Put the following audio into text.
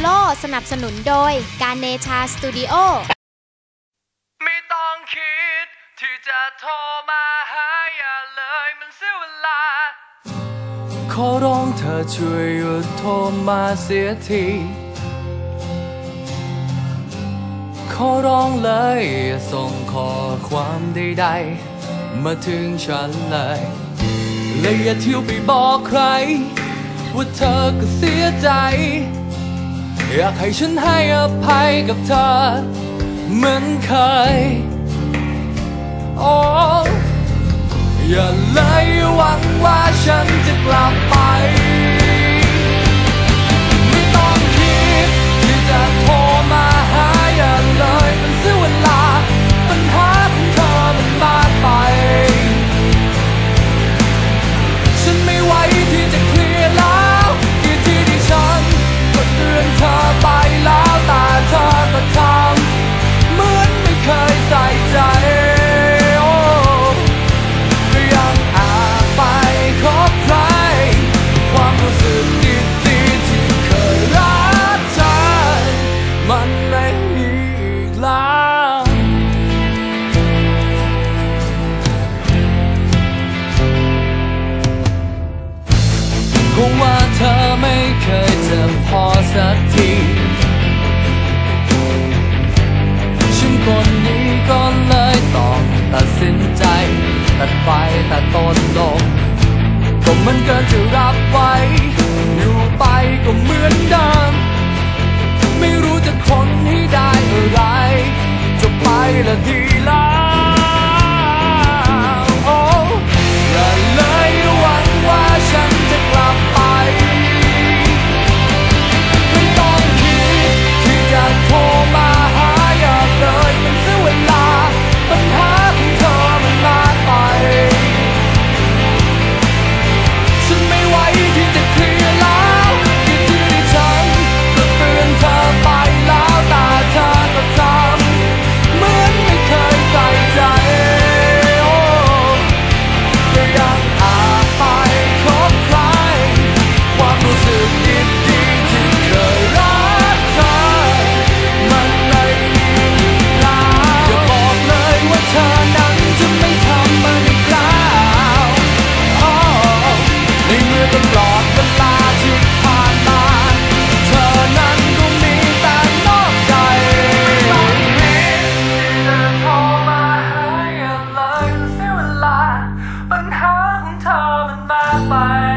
โลสนับสนุนโดยการเนชาสตูดิโอไม่ต้องคิด ที่จะโทรมาหาอย่าเลยมันเสียเวลา ขอร้องเธอช่วยหยุดโทรมาเสียทีขอร้องเลยอย่าส่งข้อความใดๆ มาถึงฉันเลยและอย่าเที่ยวไปบอกใคร ว่าเธอก็เสียใจ อยากให้ฉันให้อภัยกับเธอเหมือนเคยโอ้อย่าเลยหวังว่าฉันจะกลับไป งว่าเธอไม่เคยเจ็บพอสักที ฉันคนนี้ก็เลยต้องตัดสินใจ ตัดไฟตัดต้นลมก็มันเกินจะรับไว้ อยู่ไปก็เหมือนเดิมไม่รู้จะทนให้ได้ ปัญหาของเธอมันมากไป